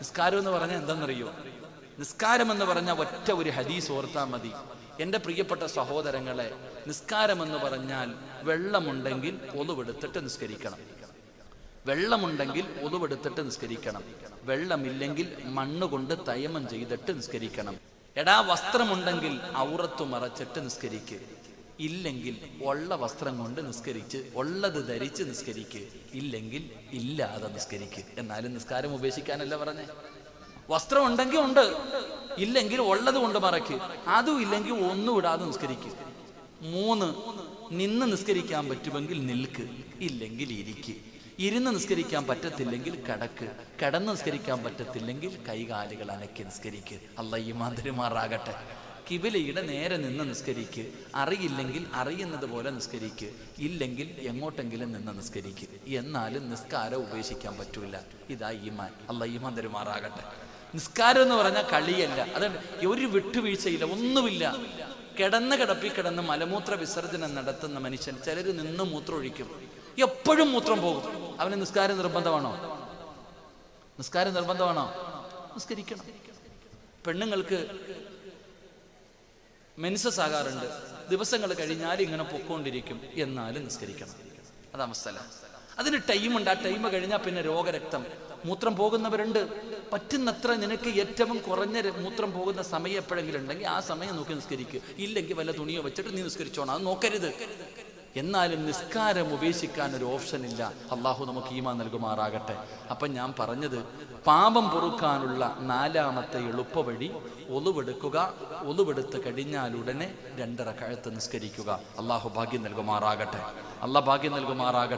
നിസ്കാരം എന്ന് പറഞ്ഞാൽ എന്താണെന്നറിയോ നിസ്കാരം എന്ന് പറഞ്ഞാൽ ഒറ്റ ഒരു ഹദീസ് ഓർത്താൽ മതി. എന്റെ പ്രിയപ്പെട്ട സഹോദരങ്ങളെ നിസ്കാരം എന്ന് പറഞ്ഞാൽ വെള്ളമുണ്ടെങ്കിൽ ഒതുവെടുത്തിട്ട് നിസ്കരിക്കണം. വെള്ളമുണ്ടെങ്കിൽ ഒതുവെടുത്തിട്ട് നിസ്കരിക്കണം. വെള്ളമില്ലെങ്കിൽ മണ്ണ് കൊണ്ട് തയമം ചെയ്തിട്ട് നിസ്കരിക്കണം. എടാ വസ്ത്രമുണ്ടെങ്കിൽ ഔറത്തു മറച്ചിട്ട് നിസ്കരിക്ക്. ഇല്ലെങ്കിൽ ഉള്ള വസ്ത്രം കൊണ്ട് നിസ്കരിച്ച് ഉള്ളത് ധരിച്ച് നിസ്കരിക്ക്. ഇല്ലെങ്കിൽ ഇല്ലാതെ നിസ്കരിക്ക്. എന്നാലും നിസ്കാരം ഉപേക്ഷിക്കാനല്ല പറഞ്ഞേ. വസ്ത്രം ഉണ്ടെങ്കിൽ ഉണ്ട് ഇല്ലെങ്കിൽ ഉള്ളത് കൊണ്ട് മറക്ക്. അതും ഇല്ലെങ്കിൽ ഒന്നും ഇടാതെ നിസ്കരിക്ക്. മൂന്ന് നിന്ന് നിസ്കരിക്കാൻ പറ്റുമെങ്കിൽ നിൽക്ക് ഇല്ലെങ്കിൽ ഇരിക്ക്. ഇരുന്ന് നിസ്കരിക്കാൻ പറ്റത്തില്ലെങ്കിൽ കടക്ക്. കടന്ന് നിസ്കരിക്കാൻ പറ്റത്തില്ലെങ്കിൽ കൈകാലുകൾ അനക്കി നിസ്കരിക്ക്. അല്ല ഈ മാതിരിമാറാകട്ടെ കിബിലയുടെ നേരെ നിന്ന് നിസ്കരിക്ക്. അറിയില്ലെങ്കിൽ അറിയുന്നത് പോലെ നിസ്കരിക്ക്. ഇല്ലെങ്കിൽ എങ്ങോട്ടെങ്കിലും നിന്ന് നിസ്കരിക്ക്. എന്നാലും നിസ്കാരം ഉപേക്ഷിക്കാൻ പറ്റൂല. ഇതാ ഈമാൻ. അല്ല ഈമാൻ തരുമാറാകട്ടെ. നിസ്കാരം എന്ന് പറഞ്ഞാൽ കളിയല്ല. അതുകൊണ്ട് ഒരു വിട്ടുവീഴ്ചയില്ല ഒന്നുമില്ല. കിടന്ന് കിടപ്പി കിടന്ന് മലമൂത്ര വിസർജനം നടത്തുന്ന മനുഷ്യൻ ചിലർ നിന്ന് മൂത്രം ഒഴിക്കും. എപ്പോഴും മൂത്രം പോകും. അവന് നിസ്കാരം നിർബന്ധമാണോ? നിസ്കാരം നിർബന്ധമാണോ? നിസ്കരിക്കണം. പെണ്ണുങ്ങൾക്ക് മെൻസസ് ആകാറുണ്ട്. ദിവസങ്ങൾ കഴിഞ്ഞാൽ ഇങ്ങനെ പൊക്കോണ്ടിരിക്കും എന്നാലും നിസ്കരിക്കണം. അതാണ് അവസ്ഥല അതിന് ടൈമുണ്ട് ആ ടൈം കഴിഞ്ഞാൽ പിന്നെ രോഗരക്തം. മൂത്രം പോകുന്നവരുണ്ട്. പറ്റുന്നത്ര നിനക്ക് ഏറ്റവും കുറഞ്ഞ മൂത്രം പോകുന്ന സമയം എപ്പോഴെങ്കിലും ഉണ്ടെങ്കിൽ ആ സമയം നോക്കി നിസ്കരിക്കുക ഇല്ലെങ്കിൽ വല്ല തുണിയോ വെച്ചിട്ട് നീ നിസ്കരിച്ചോണം. അത് നോക്കരുത്. എന്നാലും നിസ്കാരം ഉപേക്ഷിക്കാൻ ഒരു ഓപ്ഷൻ ഇല്ല. അള്ളാഹു നമുക്ക് ഈമാ നൽകുമാറാകട്ടെ. അപ്പം ഞാൻ പറഞ്ഞത് പാപം പൊറുക്കാനുള്ള നാലാമത്തെ എളുപ്പ വഴി ഒളിവെടുക്കുക ഒളിവെടുത്ത് കഴിഞ്ഞാൽ ഉടനെ രണ്ടര കഴുത്ത് നിസ്കരിക്കുക. അള്ളാഹു ഭാഗ്യം നൽകുമാറാകട്ടെ. അള്ളാഹ് ഭാഗ്യം നൽകുമാറാകട്ടെ.